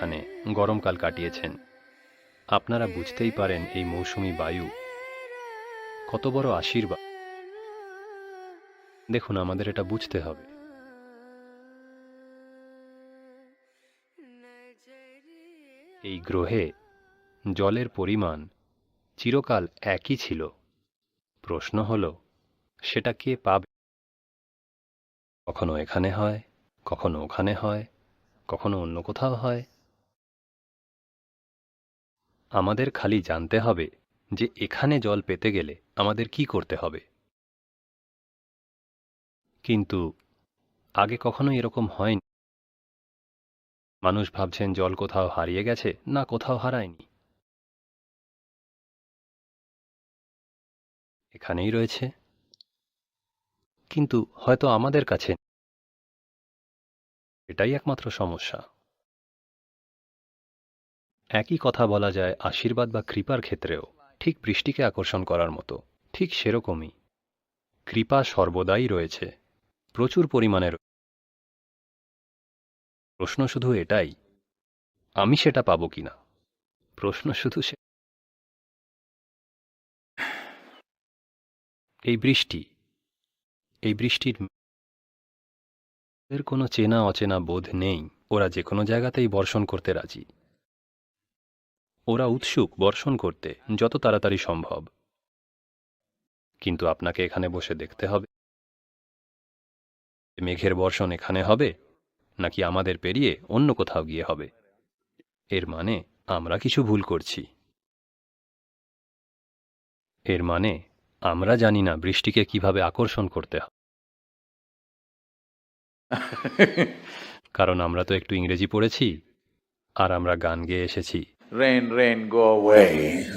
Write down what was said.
এখানে গরমকাল কাটিয়েছেন। আপনারা বুঝতেই পারেন এই মৌসুমি বায়ু। কত বড় আশীর্বাদ। দেখুন, আমাদের এটা বুঝতে হবে। এই গ্রহে জলের পরিমাণ চিরকাল একই ছিল। প্রশ্ন হল, সেটা কে পাবে? কখনো এখানে হয়, কখনো ওখানে হয়, কখনো অন্য কোথাও হয়। আমাদের খালি জানতে হবে যে এখানে জল পেতে গেলে আমাদের কি করতে হবে। কিন্তু আগে কখনো এরকম হয়নি। মানুষ ভাবছেন জল কোথাও হারিয়ে গেছে না কোথাও হারায়নি। এখানেই রয়েছে। কিন্তু হয়তো আমাদের কাছে এটাই একমাত্র সমস্যা। একই কথা বলা যায় আশীর্বাদ বা কৃপার ক্ষেত্রেও, ঠিক বৃষ্টিকে আকর্ষণ করার মতো, ঠিক সেরকমই। কৃপা সর্বদাই রয়েছে, প্রচুর পরিমাণে প্রশ্ন শুধু এটাই, আমি সেটা পাবো কিনা প্রশ্ন শুধু সে এই বৃষ্টি, এই বৃষ্টির এর কোনো চেনা অচেনা বোধ নেই। ওরা যে কোনো জায়গাতেই বর্ষণ করতে রাজি। ওরা উৎসুক বর্ষণ করতে যত তাড়াতাড়ি সম্ভব। কিন্তু আপনাকে এখানে বসে দেখতে হবে। মেঘের বর্ষণ এখানে হবে নাকি আমাদের পেরিয়ে অন্য কোথাও গিয়ে হবে? এর মানে আমরা কিছু ভুল করছি। এর মানে আমরা জানি না বৃষ্টিকে কীভাবে আকর্ষণ করতে হয় কারণ আমরা তো একটু ইংরেজি পড়েছি আর আমরা গান গেয়ে এসেছি। Rain, rain, go away.